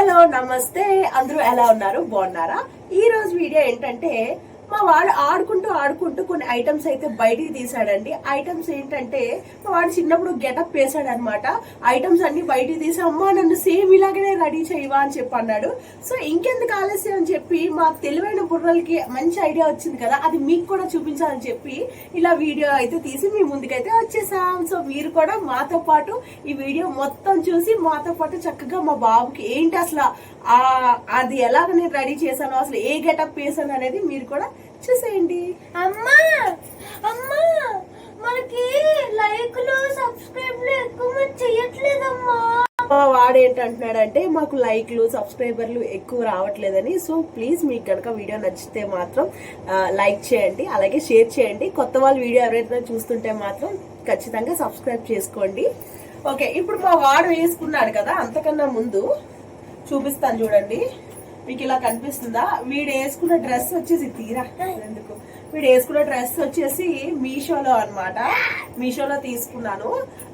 Hello నమస్తే. అందరూ ఎలా ఉన్నారు? బాగున్నారా? ఈ రోజు వీడియో ఏంటంటే మా వాడు ఆడుకుంటూ ఆడుకుంటూ కొన్ని ఐటమ్స్ అయితే బయటికి తీసాడండి ఐటమ్స్ ఏంటంటే మా వాడు చిన్నప్పుడు గెటప్ వేసాడు అనమాట ఐటమ్స్ అన్ని బయటికి తీసి నన్ను సేమ్ ఇలాగనే రెడీ చేయవా అని చెప్పి అన్నాడు. సో ఇంకెందుకు ఆలస్యం అని చెప్పి మా తెలివైన బుర్రలకి మంచి ఐడియా వచ్చింది కదా అది మీకు కూడా చూపించాలని చెప్పి ఇలా వీడియో అయితే తీసి మీ ముందుకైతే వచ్చేసాం. సో మీరు కూడా మాతో పాటు ఈ వీడియో మొత్తం చూసి మాతో పాటు చక్కగా మా బాబుకి ఏంటి అసలు అది ఎలాగ నేను రెడీ చేశాను అసలు ఏ గెటప్ వేసాను అనేది మీరు కూడా చూసేయండి. అమ్మా! అమ్మా! మనకి లైక్లు సబ్స్క్రైబ్లు ఎక్కువ చేయట్లేదమ్మా వాడేంటంటున్నాడంటే వాడు మాకు లైక్లు సబ్స్క్రైబర్లు ఎక్కువ రావట్లేదని. సో ప్లీజ్ మీకు కనుక వీడియో నచ్చితే మాత్రం లైక్ చేయండి అలాగే షేర్ చేయండి. కొత్త వాళ్ళు వీడియో ఎవరైతే చూస్తుంటే మాత్రం ఖచ్చితంగా సబ్స్క్రైబ్ చేసుకోండి. ఓకే ఇప్పుడు మా వాడు వేసుకున్నాడు కదా అంతకన్నా ముందు చూపిస్తాను చూడండి. మీకు ఇలా కనిపిస్తుందా? వీడు వేసుకున్న డ్రెస్ వచ్చేసి తీరా? ఎందుకు? వీడు వేసుకున్న డ్రెస్ వచ్చేసి మీషోలో అన్నమాట. మీషోలో తీసుకున్నాను.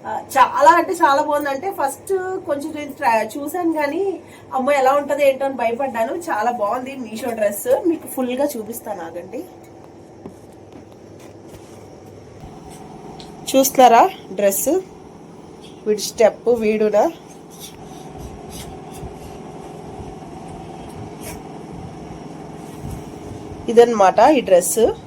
చాలా అంటే చాలా బాగుంది అంటే ఫస్ట్ కొంచెం నేను ట్రై- చూసాను కానీ అమ్మ ఎలా ఉంటుంది ఏంటో అని భయపడ్డాను. చాలా బాగుంది మీషో డ్రెస్. మీకు ఫుల్గా చూపిస్తాను ఆగండి. చూస్తున్నారా డ్రెస్? వీడి స్టెప్ వీడునా? ఇదన్నమాట ఈ డ్రెస్సు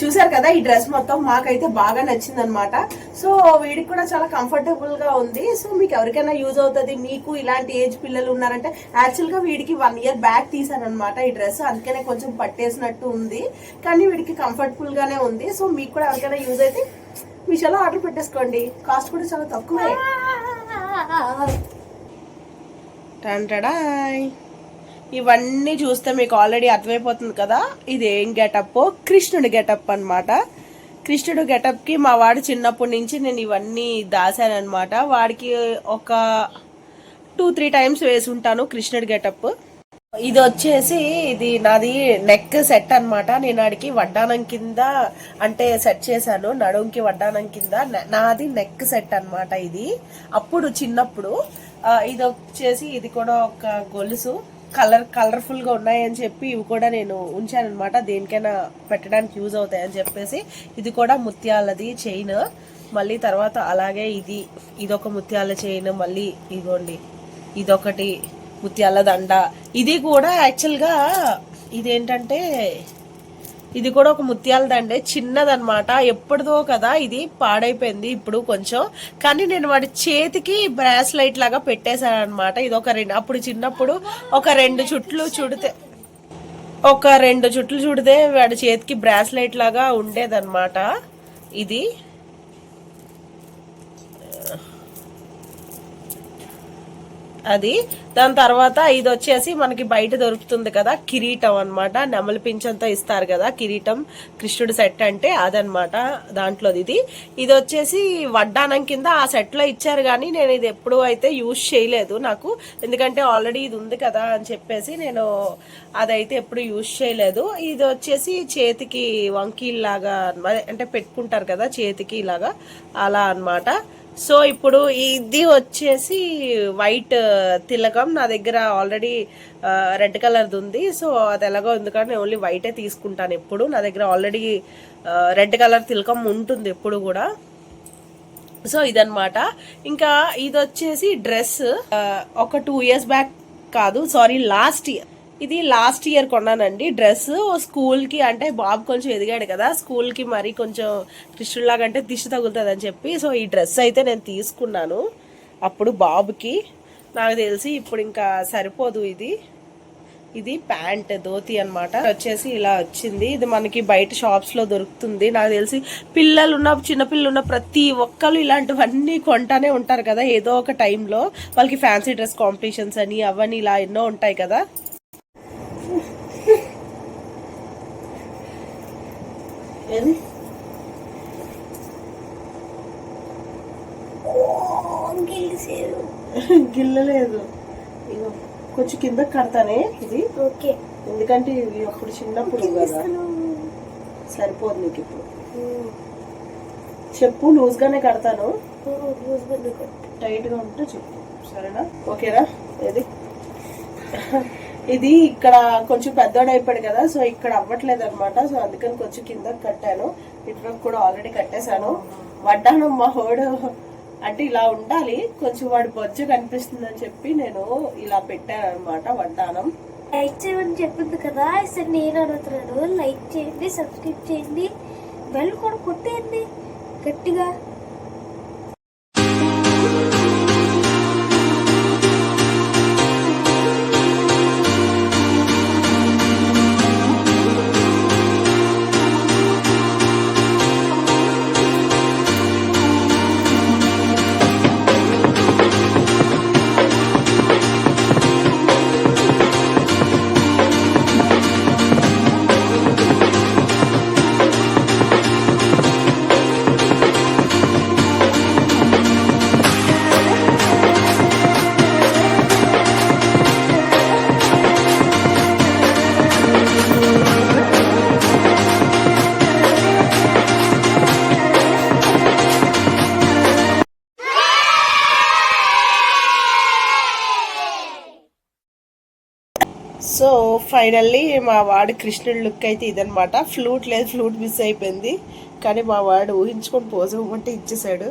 చూసారు కదా ఈ డ్రెస్ మొత్తం? మాకైతే బాగా నచ్చింది అనమాట సో వీడికి కూడా చాలా కంఫర్టబుల్గా ఉంది. సో మీకు ఎవరికైనా యూజ్ అవుతుంది మీకు ఇలాంటి ఏజ్ పిల్లలు ఉన్నారంటే యాక్చువల్గా వీడికి వన్ ఇయర్ బ్యాక్ తీసాను అనమాట ఈ డ్రెస్. అందుకనే కొంచెం పట్టేసినట్టు ఉంది. కానీ వీడికి కంఫర్టబుల్ గానే ఉంది. సో మీకు కూడా ఎవరికైనా యూజ్ అయితే మీషోలో ఆర్డర్ పెట్టేసుకోండి. కాస్ట్ కూడా చాలా తక్కువే. టంటడాయ్ ఇవన్నీ చూస్తే మీకు ఆల్రెడీ అర్థమైపోతుంది కదా. ఇది ఏం గెటప్? కృష్ణుడి గెటప్ అన్నమాట. కృష్ణుడు గెటప్కి మా వాడు చిన్నప్పటి నుంచి నేను ఇవన్నీ దాశానమాట వాడికి ఒక టూ త్రీ టైమ్స్ వేసి ఉంటాను కృష్ణుడి గెటప్. ఇది వచ్చేసి ఇది నాది నెక్ సెట్ అన్నమాట. నేను ఆడికి వడ్డానం కింద అంటే సెట్ చేశాను. నడుంకి వడ్డానం కింద. నాది నెక్ సెట్ అనమాట ఇది. అప్పుడు చిన్నప్పుడు ఇది వచ్చేసి ఇది కూడా ఒక గొలుసు. కలర్ కలర్ఫుల్గా ఉన్నాయని చెప్పి ఇవి కూడా నేను ఉంచాను అనమాట దేనికైనా పెట్టడానికి యూజ్ అవుతాయని చెప్పేసి. ఇది కూడా ముత్యాలది చైన్ మళ్ళీ తర్వాత అలాగే ఇది ఇదొక ముత్యాల చైన్ మళ్ళీ ఇదిగోండి ఇదొకటి ముత్యాల దండ. ఇది కూడా యాక్చువల్గా ఇదేంటంటే ఇది కూడా ఒక ముత్యాల దండే చిన్నదనమాట ఎప్పటిదో కదా ఇది పాడైపోయింది ఇప్పుడు కొంచెం. కానీ నేను వాడి చేతికి బ్రాస్లైట్ లాగా పెట్టేశాను అనమాట ఇది ఒక రెండు అప్పుడు చిన్నప్పుడు ఒక రెండు చుట్లు చుడితే ఒక రెండు చుట్లు చుడితే వాడి చేతికి బ్రాస్లైట్ లాగా ఉండేదన్నమాట. ఇది అది. దాని తర్వాత ఇది వచ్చేసి మనకి బయట దొరుకుతుంది కదా కిరీటం అనమాట నెమలి పింఛంతో ఇస్తారు కదా కిరీటం. కృష్ణుడు సెట్ అంటే అదనమాట దాంట్లోది ఇది. ఇది వచ్చేసి వడ్డానం కింద ఆ సెట్లో ఇచ్చారు కానీ నేను ఇది ఎప్పుడు అయితే యూజ్ చేయలేదు నాకు. ఎందుకంటే ఆల్రెడీ ఇది ఉంది కదా అని చెప్పేసి నేను అదైతే ఎప్పుడు యూజ్ చేయలేదు. ఇది వచ్చేసి చేతికి వంకీల్లాగా అంటే పెట్టుకుంటారు కదా చేతికి ఇలాగా. అలా అన్నమాట. సో ఇప్పుడు ఇది వచ్చేసి వైట్ తిలకం. నా దగ్గర ఆల్రెడీ రెడ్ కలర్ది ఉంది. సో అది ఎలాగో ఎందుకంటే ఓన్లీ వైటే తీసుకుంటాను ఎప్పుడు. నా దగ్గర ఆల్రెడీ రెడ్ కలర్ తిలకం ఉంటుంది ఎప్పుడు కూడా. సో ఇదనమాట ఇంకా ఇది వచ్చేసి డ్రెస్ ఒక టూ ఇయర్స్ బ్యాక్ కాదు సారీ లాస్ట్ ఇయర్. ఇది లాస్ట్ ఇయర్ కొన్నానండి. డ్రెస్ స్కూల్కి అంటే బాబు కొంచెం ఎదిగాడు కదా స్కూల్కి మరి కొంచెం కృష్ణులాగా అంటే దిష్టి తగులుతుంది అని చెప్పి సో ఈ డ్రెస్ అయితే నేను తీసుకున్నాను. అప్పుడు బాబుకి. నాకు తెలిసి ఇప్పుడు ఇంకా సరిపోదు ఇది. ఇది ప్యాంట్ ధోతి అనమాట వచ్చేసి ఇలా వచ్చింది. ఇది మనకి బయట షాప్స్లో దొరుకుతుంది. నాకు తెలిసి పిల్లలు ఉన్న చిన్నపిల్లలు ఉన్న ప్రతి ఒక్కరు ఇలాంటివన్నీ కొంటానే ఉంటారు కదా ఏదో ఒక టైంలో వాళ్ళకి ఫ్యాన్సీ డ్రెస్ కాంపిటీషన్స్ అని అవన్నీ ఇలా ఎన్నో ఉంటాయి కదా. ఏది? గిల్లలేదు. ఇగో కొంచెం కింద కడతానే ఇది. ఓకే. ఎందుకంటే ఇవి అప్పుడు చిన్నప్పుడు కదా. సరిపోదు నీకు ఇప్పుడు. చెప్పు లూజ్ గానే కడతాను రోజుగా నీకు. టైట్గా ఉంటే చెప్పు. సరేనా? ఓకేనా ఇది ఇది ఇక్కడ కొంచెం పెద్దోడు అయిపోయాడు కదా సో ఇక్కడ అవ్వట్లేదు అనమాట సో అందుకని కొంచెం కింద కట్టాను. ఇటువైపు కూడా ఆల్రెడీ కట్టేశాను. వడ్డాను మా హోడు. అంటే ఇలా ఉండాలి. కొంచెం వాడి బొజ్జు కనిపిస్తుంది అని చెప్పి నేను ఇలా పెట్టాను అనమాట వడ్డానం. లైక్ చేయమని చెప్పింది కదా సరే నేను అడుగుతున్నాను. లైక్ చేయండి సబ్స్క్రైబ్ చేయండి. బెల్ కూడా కొట్టేయండి. గట్టిగా. సో ఫైనల్లీ మా వాడు కృష్ణుడి లుక్ అయితే ఇదనమాట ఫ్లూట్ లేదు ఫ్లూట్ మిస్ అయిపోయింది. కానీ మా వాడు ఊహించుకొని పోజు ఇవ్వమంటే ఇచ్చేసాడు.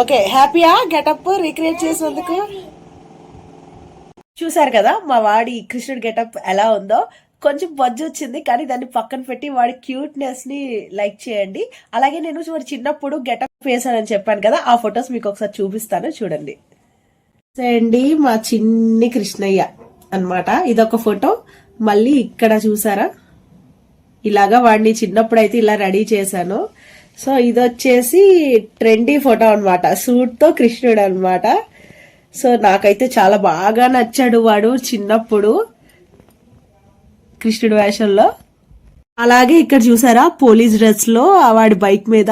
ఓకే హ్యాపీయా? గెటప్ రీక్రియేట్ చేసినందుకు? చూసారు కదా మా వాడి కృష్ణుడి గెటప్ ఎలా ఉందో. కొంచెం బజ్జు వచ్చింది కానీ దాన్ని పక్కన పెట్టి వాడి క్యూట్నెస్ని లైక్ చేయండి. అలాగే నేను వాడు చిన్నప్పుడు గెటప్ వేసానని చెప్పాను కదా ఆ ఫొటోస్ మీకు ఒకసారి చూపిస్తాను చూడండి. అండి మా చిన్ని కృష్ణయ్య అన్నమాట. ఇదొక ఫోటో మళ్ళీ ఇక్కడ చూసారా? ఇలాగా వాడిని చిన్నప్పుడు అయితే ఇలా రెడీ చేశాను. సో ఇది వచ్చేసి ట్రెండీ ఫోటో అన్నమాట. సూట్తో కృష్ణుడు అనమాట సో నాకైతే చాలా బాగా నచ్చాడు వాడు చిన్నప్పుడు. కృష్ణుడు వేషంలో. అలాగే ఇక్కడ చూసారా పోలీస్ డ్రెస్లో వాడి బైక్ మీద.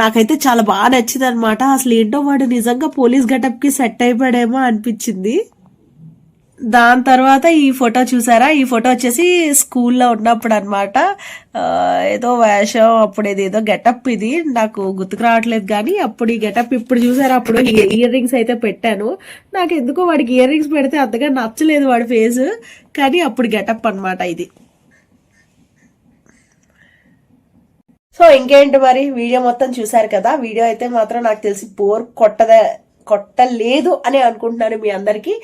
నాకైతే చాలా బాగా నచ్చింది అనమాట అసలు ఏంటో వాడు నిజంగా పోలీస్ గెటప్కి సెట్ అయిపోయాడేమో అనిపించింది. దాని తర్వాత ఈ ఫోటో చూసారా? ఈ ఫోటో వచ్చేసి స్కూల్లో ఉన్నప్పుడు అనమాట ఏదో వేషం అప్పుడు ఇది ఏదో గెటప్ ఇది. నాకు గుర్తుకు రావట్లేదు కానీ అప్పుడు ఈ గెటప్ ఇప్పుడు చూసారా? అప్పుడు ఇయర్ రింగ్స్ అయితే పెట్టాను. నాకు ఎందుకో వాడికి ఇయర్ రింగ్స్ పెడితే అంతగా నచ్చలేదు వాడి ఫేస్. కానీ అప్పుడు గెటప్ అన్నమాట ఇది. సో ఇంకేంటి మరి? వీడియో మొత్తం చూసారు కదా? వీడియో అయితే మాత్రం నాకు తెలిసి బోర్ కొట్టదే. కొట్టలేదు అని అనుకుంటున్నాను మీ అందరికీ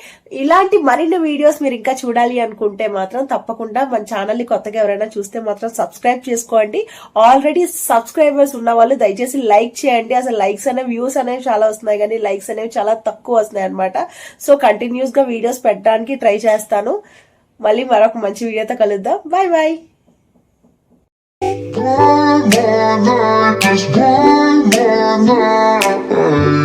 ఇలాంటి మరిన్ని వీడియోస్ మీరు ఇంకా చూడాలి అనుకుంటే మాత్రం తప్పకుండా మన ఛానల్ని కొత్తగా ఎవరైనా చూస్తే మాత్రం సబ్స్క్రైబ్ చేసుకోండి ఆల్రెడీ సబ్స్క్రైబర్స్ ఉన్న వాళ్ళు దయచేసి లైక్ చేయండి అసలు లైక్స్ అనేవి వ్యూస్ అనేవి చాలా వస్తున్నాయి కానీ లైక్స్ అనేవి చాలా తక్కువ వస్తున్నాయి అనమాట సో కంటిన్యూస్గా వీడియోస్ పెట్టడానికి ట్రై చేస్తాను మళ్ళీ మరొక మంచి వీడియోతో కలుద్దాం bye bye Just one more night.